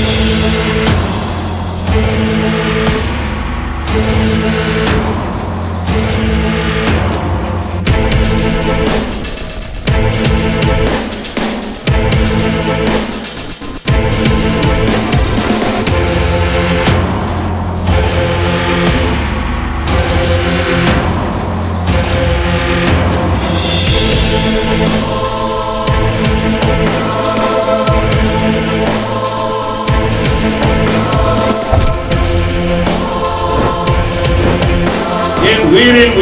என்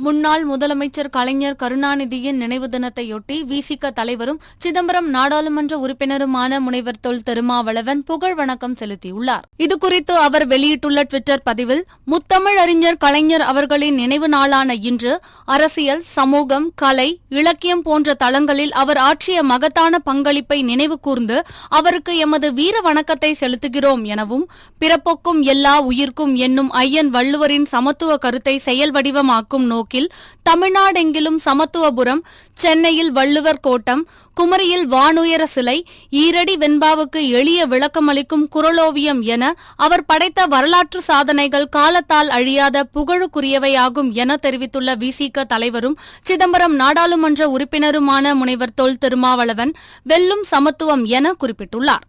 முன்னாள் முதலமைச்சர் கலைஞர் கருணாநிதியின் நினைவு தினத்தையொட்டி விசிக தலைவரும் சிதம்பரம் நாடாளுமன்ற உறுப்பினருமான முனைவர் தொல் திருமாவளவன் புகழ் வணக்கம் செலுத்தியுள்ளார். இதுகுறித்து அவர் வெளியிட்டுள்ள டுவிட்டர் பதிவில் முத்தமிழ் அறிஞர் கலைஞர் அவர்களின் நினைவு நாளான இன்று அரசியல் சமூகம் கலை இலக்கியம் போன்ற தளங்களில் அவர் ஆற்றிய மகத்தான பங்களிப்பை நினைவு கூர்ந்து அவருக்கு எமது வீர வணக்கத்தை செலுத்துகிறோம் எனவும் பிறப்புக்கும் எல்லா உயிர்க்கும் என்னும் ஐயன் வள்ளுவரின் சமத்துவ கருத்தை செயல் வடிவமாக்கும் நோக்கில் தமிழ்நாடெங்கிலும் சமத்துவபுரம் சென்னையில் வள்ளுவர் கோட்டம் குமரியில் வானுயர சிலை ஈரடி வெண்பாவுக்கு எளிய விளக்கமளிக்கும் குரலோவியம் என அவர் படைத்த வரலாற்று சாதனைகள் காலத்தால் அழியாத புகழுக்குரியவையாகும் என தெரிவித்துள்ள விசிக தலைவரும் சிதம்பரம் நாடாளுமன்ற உறுப்பினருமான முனைவர் தொல் திருமாவளவன் வெல்லும் சமத்துவம் என குறிப்பிட்டுள்ளார்.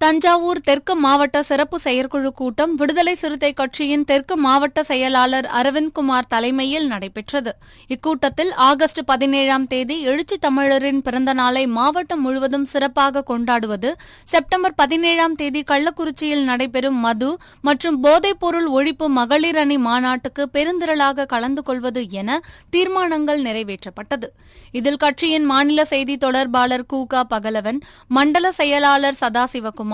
தஞ்சாவூர் தெற்கு மாவட்ட சிறப்பு செயற்குழு கூட்டம் விடுதலை சிறுத்தை கட்சியின் தெற்கு மாவட்ட செயலாளர் அரவிந்த்குமார் தலைமையில் நடைபெற்றது. இக்கூட்டத்தில் ஆகஸ்ட் பதினேழாம் தேதி எழுச்சி தமிழரின் பிறந்த நாளை மாவட்டம் முழுவதும் சிறப்பாக கொண்டாடுவது செப்டம்பர் பதினேழாம் தேதி கள்ளக்குறிச்சியில் நடைபெறும் மது மற்றும் போதைப்பொருள் ஒழிப்பு மகளிர் அணி மாநாட்டுக்கு பெருந்திரளாக கலந்து கொள்வது என தீர்மானங்கள் நிறைவேற்றப்பட்டது. இதில் கட்சியின் மாநில செய்தி தொடர்பாளர் கூகா பகலவன் மண்டல செயலாளர் சதாசிவகுமார்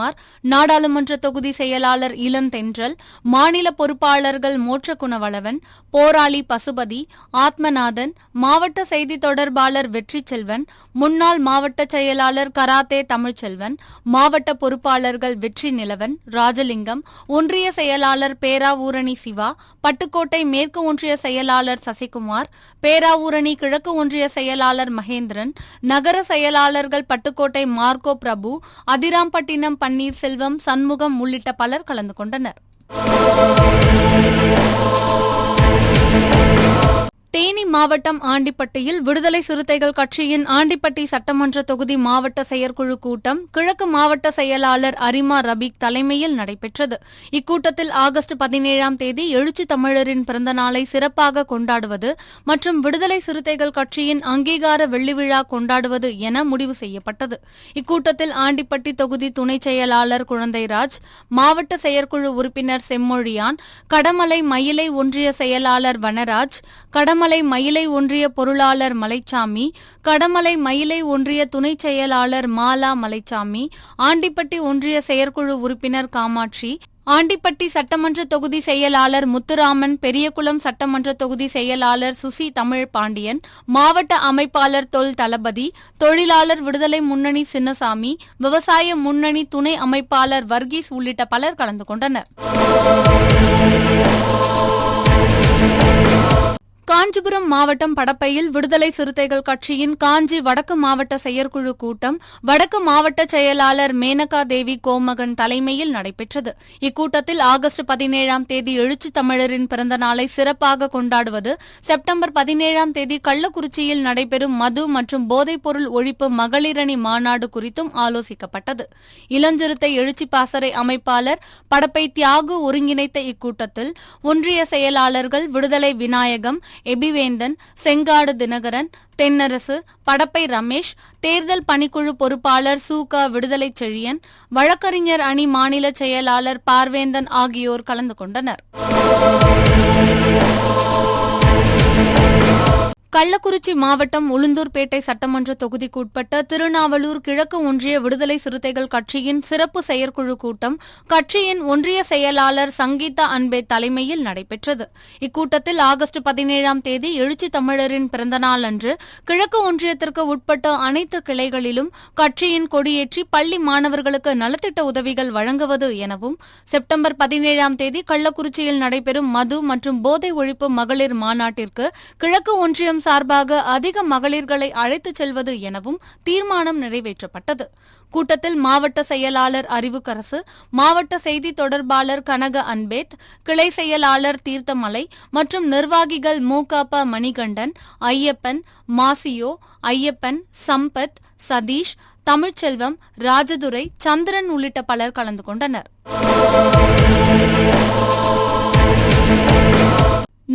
நாடாளுமன்ற தொகுதி செயலாளர் இளந்தென்றல் மாநில பொறுப்பாளர்கள் மோட்சகுணவளவன் போராளி பசுபதி ஆத்மநாதன் மாவட்ட செய்தி தொடர்பாளர் வெற்றி செல்வன் முன்னாள் மாவட்ட செயலாளர் கராத்தே தமிழ்ச்செல்வன் மாவட்ட பொறுப்பாளர்கள் வெற்றி நிலவன் ராஜலிங்கம் ஒன்றிய செயலாளர் பேராவூரணி சிவா பட்டுக்கோட்டை மேற்கு ஒன்றிய செயலாளர் சசிகுமார் பேராவூரணி கிழக்கு ஒன்றிய செயலாளர் மகேந்திரன் நகர செயலாளர்கள் பட்டுக்கோட்டை மார்க்கோ பிரபு அதிராம்பட்டினம் பன்னீர்செல்வம் சண்முகம் உள்ளிட்ட பலர் கலந்து கொண்டனர். மாவட்டம் ஆண்டிப்பட்டியில் விடுதலை சிறுத்தைகள் கட்சியின் ஆண்டிப்பட்டி சட்டமன்ற தொகுதி மாவட்ட செயற்குழு கூட்டம் கிழக்கு மாவட்ட செயலாளர் அரிமா ரபீக் தலைமையில் நடைபெற்றது. இக்கூட்டத்தில் ஆகஸ்ட் பதினேழாம் தேதி எழுச்சி தமிழரின் பிறந்தநாளை சிறப்பாக கொண்டாடுவது மற்றும் விடுதலை சிறுத்தைகள் கட்சியின் அங்கீகார வெள்ளி விழா கொண்டாடுவது என முடிவு செய்யப்பட்டது. இக்கூட்டத்தில் ஆண்டிப்பட்டி தொகுதி துணை செயலாளர் குழந்தைராஜ் மாவட்ட செயற்குழு உறுப்பினர் செம்மொழியான் கடமலை மயிலை ஒன்றிய செயலாளர் வனராஜ் கடமலை மயில் ஒன்றிய பொருளாளர் மலைச்சாமி கடமலை மயிலை ஒன்றிய துணை செயலாளர் மாலா மலைச்சாமி ஆண்டிப்பட்டி ஒன்றிய செயற்குழு உறுப்பினர் காமாட்சி ஆண்டிப்பட்டி சட்டமன்ற தொகுதி செயலாளர் முத்துராமன் பெரியகுளம் சட்டமன்ற தொகுதி செயலாளர் சுசி தமிழ் பாண்டியன் மாவட்ட அமைப்பாளர் தொல் தளபதி தொழிலாளர் விடுதலை முன்னணி சின்னசாமி விவசாய முன்னணி துணை அமைப்பாளர் வர்கீஸ் உள்ளிட்ட பலர் கலந்து கொண்டனர். காஞ்சிபுரம் மாவட்டம் படப்பையில் விடுதலை சிறுத்தைகள் கட்சியின் காஞ்சி வடக்கு மாவட்ட செயற்குழு கூட்டம் வடக்கு மாவட்ட செயலாளர் மேனகா தேவி கோமகன் தலைமையில் நடைபெற்றது. இக்கூட்டத்தில் ஆகஸ்ட் பதினேழாம் தேதி எழுச்சி தமிழரின் பிறந்த நாளை சிறப்பாக கொண்டாடுவது செப்டம்பர் பதினேழாம் தேதி கள்ளக்குறிச்சியில் நடைபெறும் மது மற்றும் போதைப்பொருள் ஒழிப்பு மகளிரணி மாநாடு குறித்தும் ஆலோசிக்கப்பட்டது. இளஞ்சிறுத்தை எழுச்சி பாசறை அமைப்பாளர் படப்பை தியாகு ஒருங்கிணைத்த இக்கூட்டத்தில் ஒன்றிய செயலாளர்கள் விடுதலை விநாயகம் எபிவேந்தன் செங்காடு தினகரன் தென்னரசு படப்பை ரமேஷ் தேர்தல் பணிக்குழு பொறுப்பாளர் சூகா விடுதலை செழியன் வழக்கறிஞர் அணி மாநில செயலாளர் பார்வேந்தன் ஆகியோர் கலந்து கொண்டனர். கள்ளக்குறிச்சி மாவட்டம் உளுந்தூர்பேட்டை சட்டமன்ற தொகுதிக்குட்பட்ட திருநாவலூர் கிழக்கு ஒன்றிய விடுதலை சிறுத்தைகள் கட்சியின் சிறப்பு செயற்குழு கூட்டம் கட்சியின் ஒன்றிய செயலாளர் சங்கீதா அன்பே தலைமையில் நடைபெற்றது. இக்கூட்டத்தில் ஆகஸ்ட் பதினேழாம் தேதி எழுச்சி தமிழரின் பிறந்தநாள் அன்று கிழக்கு ஒன்றியத்திற்கு உட்பட்ட அனைத்து கிளைகளிலும் கட்சியின் கொடியேற்றி பள்ளி மாணவர்களுக்கு நலத்திட்ட உதவிகள் வழங்குவது எனவும் செப்டம்பர் பதினேழாம் தேதி கள்ளக்குறிச்சியில் நடைபெறும் மது மற்றும் போதை ஒழிப்பு மகளிர் மாநாட்டிற்கு கிழக்கு ஒன்றியம் சார்பாக அதிக மகளிர்களை அழைத்துச் செல்வது எனவும் தீர்மானம் நிறைவேற்றப்பட்டது. கூட்டத்தில் மாவட்ட செயலாளர் அறிவுக்கரசு மாவட்ட செய்தி தொடர்பாளர் கனக அன்பேத் கிளை செயலாளர் தீர்த்தமலை மற்றும் நிர்வாகிகள் மூகாப்ப மணிகண்டன் ஐயப்பன் மாசியோ ஐயப்பன் சம்பத் சதீஷ் தமிழ்ச்செல்வம் ராஜதுரை சந்திரன் உள்ளிட்ட பலர் கலந்து கொண்டனர்.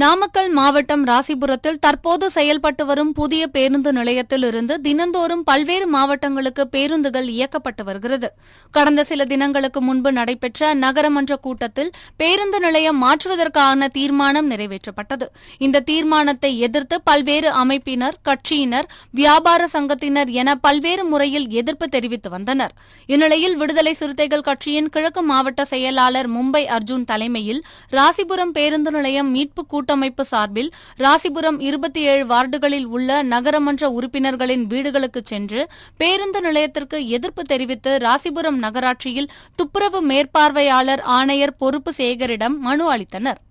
நாமக்கல் மாவட்டம் ராசிபுரத்தில் தற்போது செயல்பட்டு வரும் புதிய பேருந்து நிலையத்தில் இருந்து தினந்தோறும் பல்வேறு மாவட்டங்களுக்கு பேருந்துகள் இயக்கப்பட்டு வருகிறது. கடந்த சில தினங்களுக்கு முன்பு நடைபெற்ற நகரமன்ற கூட்டத்தில் பேருந்து நிலையம் மாற்றுவதற்கான தீர்மானம் நிறைவேற்றப்பட்டது. இந்த தீர்மானத்தை எதிர்த்து பல்வேறு அமைப்பினர் கட்சியினர் வியாபார சங்கத்தினர் என பல்வேறு முறையில் எதிர்ப்பு தெரிவித்து வந்தனர். இந்நிலையில் விடுதலை சிறுத்தைகள் கட்சியின் கிழக்கு மாவட்ட செயலாளர் மும்பை அர்ஜுன் தலைமையில் ராசிபுரம் பேருந்து நிலையம் மீட்பு கூட்டம் கூட்டமைப்பு சார்பில் ராசிபுரம் இருபத்தி ஏழு வார்டுகளில் உள்ள நகரமன்ற உறுப்பினர்களின் வீடுகளுக்கு சென்று பேருந்து நிலையத்திற்கு எதிர்ப்பு தெரிவித்து ராசிபுரம் நகராட்சியில் துப்புரவு மேற்பார்வையாளர் ஆணையர் பொறுப்பு சேகரிடம் மனு அளித்தனர்.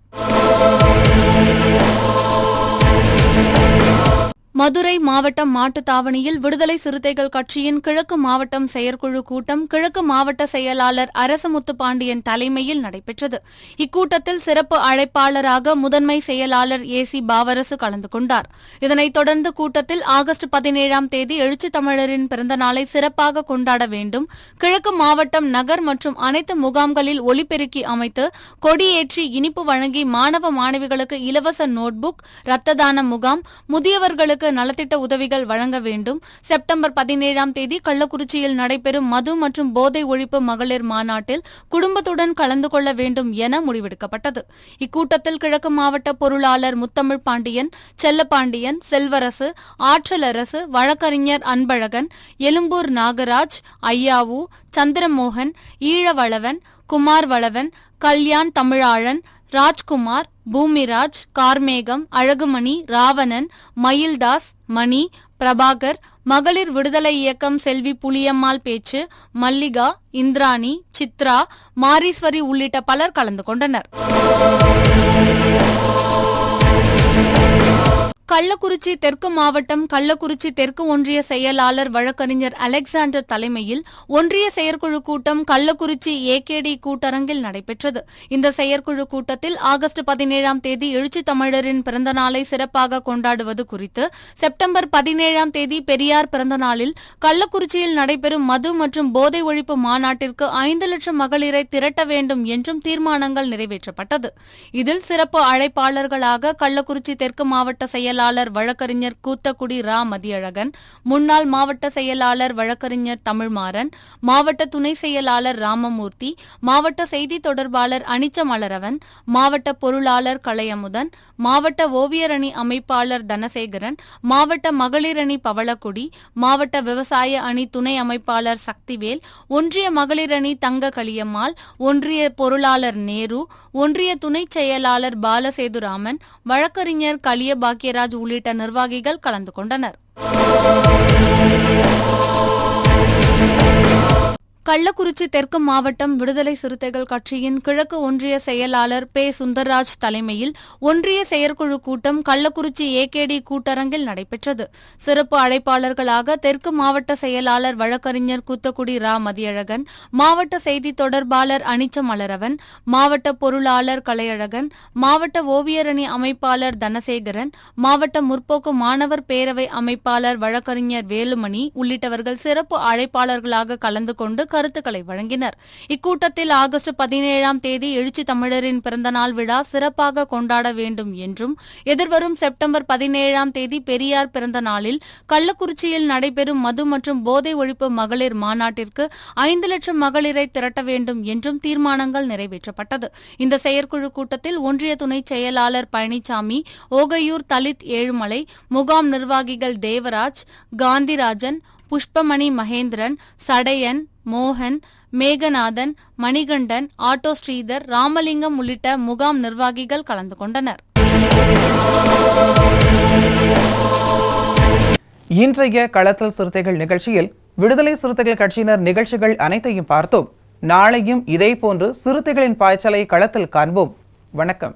மதுரை மாவட்டம் மாட்டுத்தாவணியில் விடுதலை சிறுத்தைகள் கட்சியின் கிழக்கு மாவட்டம் செயற்குழு கூட்டம் கிழக்கு மாவட்ட செயலாளர் அரசமுத்து பாண்டியன் தலைமையில் நடைபெற்றது. இக்கூட்டத்தில் சிறப்பு அழைப்பாளராக முதன்மை செயலாளர் ஏ சி பாவரசு கலந்து கொண்டார். இதனைத் தொடர்ந்து கூட்டத்தில் ஆகஸ்ட் பதினேழாம் தேதி எழுச்சி தமிழரின் பிறந்தநாளை சிறப்பாக கொண்டாட வேண்டும் கிழக்கு மாவட்டம் நகர் மற்றும் அனைத்து முகாம்களில் ஒலிபெருக்கி அமைத்து கொடியேற்றி இனிப்பு வழங்கி மாணவ மாணவிகளுக்கு இலவச நோட்புக் ரத்த தான முகாம் முதியவர்களுக்கு நலத்திட்ட உதவிகள் வழங்க வேண்டும். செப்டம்பர் பதினேழாம் தேதி கள்ளக்குறிச்சியில் நடைபெறும் மது மற்றும் போதை ஒழிப்பு மகளிர் மாநாட்டில் குடும்பத்துடன் கலந்து கொள்ள வேண்டும் என முடிவெடுக்கப்பட்டது. இக்கூட்டத்தில் கிழக்கு மாவட்ட பொருளாளர் முத்தமிழ் பாண்டியன் செல்லப்பாண்டியன் செல்வரசு ஆற்றலரசு வழக்கறிஞர் அன்பழகன் எழும்பூர் நாகராஜ் ஐயாவு சந்திரமோகன் ஈழவளவன் குமார் வளவன் கல்யாண் தமிழாழன் ராஜ்குமார் பூமிராஜ் கார்மேகம் அழகுமணி ராவணன் மயில்தாஸ் மணி பிரபாகர் மகளிர் விடுதலை இயக்கம் செல்வி புளியம்மாள் பேச்சு மல்லிகா இந்திராணி சித்ரா மாரீஸ்வரி உள்ளிட்ட பலர் கலந்து கொண்டனர். கள்ளக்குறிச்சி தெற்கு மாவட்டம் கள்ளக்குறிச்சி தெற்கு ஒன்றிய செயலாளர் வழக்கறிஞர் அலெக்சாண்டர் தலைமையில் ஒன்றிய செயற்குழு கூட்டம் கள்ளக்குறிச்சி ஏகேடி கூட்டரங்கில் நடைபெற்றது. இந்த செயற்குழு கூட்டத்தில் ஆகஸ்ட் பதினேழாம் தேதி எழுச்சி தமிழரின் பிறந்தநாளை சிறப்பாக கொண்டாடுவது குறித்து செப்டம்பர் பதினேழாம் தேதி பெரியார் பிறந்தநாளில் கள்ளக்குறிச்சியில் நடைபெறும் மது மற்றும் போதை ஒழிப்பு மாநாட்டிற்கு ஐந்து லட்சம் மகளிரை திரட்ட வேண்டும் என்றும் தீர்மானங்கள் நிறைவேற்றப்பட்டது. இதில் சிறப்பு அழைப்பாளர்களாக கள்ளக்குறிச்சி தெற்கு மாவட்ட செயலாளர் செயலாளர் வழக்கறிஞர் கூத்தக்குடி ரா. மதியழகன் முன்னாள் மாவட்ட செயலாளர் வழக்கறிஞர் தமிழ்மாறன் மாவட்ட துணை செயலாளர் ராமமூர்த்தி மாவட்ட செய்தி தொடர்பாளர் அனிச்சமலரவன் மாவட்ட பொருளாளர் கலையமுதன் மாவட்ட ஓவியரணி அமைப்பாளர் தனசேகரன் மாவட்ட மகளிரணி பவளக்குடி மாவட்ட விவசாய அணி துணை அமைப்பாளர் சக்திவேல் ஒன்றிய மகளிரணி தங்க களியம்மாள் ஒன்றிய பொருளாளர் நேரு ஒன்றிய துணை செயலாளர் பாலசேதுராமன் வழக்கறிஞர் கலிய பாக்கியராஜ் உள்ளிட்ட நிர்வாகிகள் கலந்து கொண்டனர். கள்ளக்குறிச்சி தெற்கு மாவட்டம் விடுதலை சிறுத்தைகள் கட்சியின் கிழக்கு ஒன்றிய செயலாளர் பே சுந்தர்ராஜ் தலைமையில் ஒன்றிய செயற்குழு கூட்டம் கள்ளக்குறிச்சி ஏகேடி கூட்டரங்கில் நடைபெற்றது. சிறப்பு அழைப்பாளர்களாக தெற்கு மாவட்ட செயலாளர் வழக்கறிஞர் கூத்தக்குடி ரா. மதியழகன் மாவட்ட செய்தி தொடர்பாளர் அனிச்ச மலரவன் மாவட்ட பொருளாளர் கலையழகன் மாவட்ட ஓவியரணி அமைப்பாளர் தனசேகரன் மாவட்ட முற்போக்கு மாணவர் பேரவை அமைப்பாளர் வழக்கறிஞர் வேலுமணி உள்ளிட்டவர்கள் சிறப்பு அழைப்பாளர்களாக கலந்து கொண்டு கருத்துக்களை வழங்கினர். இக்கூட்டத்தில் ஆகஸ்ட் பதினேழாம் தேதி எழுச்சி தமிழரின் பிறந்தநாள் விழா சிறப்பாக கொண்டாட வேண்டும் என்றும் எதிர்வரும் செப்டம்பர் பதினேழாம் தேதி பெரியார் பிறந்த நாளில் கள்ளக்குறிச்சியில் நடைபெறும் மது மற்றும் போதை ஒழிப்பு மகளிர் மாநாட்டிற்கு ஐந்து லட்சம் மகளிரை திரட்ட வேண்டும் என்றும் தீர்மானங்கள் நிறைவேற்றப்பட்டது. இந்த செயற்குழு கூட்டத்தில் ஒன்றிய துணைச் செயலாளர் பழனிசாமி ஓகையூர் தலித் ஏழுமலை முகாம் நிர்வாகிகள் தேவராஜ் காந்திராஜன் புஷ்பமணி மகேந்திரன் சடையன் மோகன் மேகநாதன் மணிகண்டன் ஆட்டோ ஸ்ரீதர் ராமலிங்கம் உள்ளிட்ட முகாம் நிர்வாகிகள் கலந்து கொண்டனர். இன்றைய களத்தல் சிறுத்தைகள் நிகழ்ச்சியில் விடுதலை சிறுத்தைகள் கட்சியினர் நிகழ்ச்சிகள் அனைத்தையும் பார்த்தோம். நாளையும் இதேபோன்று சிறுத்தைகளின் பாய்ச்சலை களத்தில் காண்போம். வணக்கம்.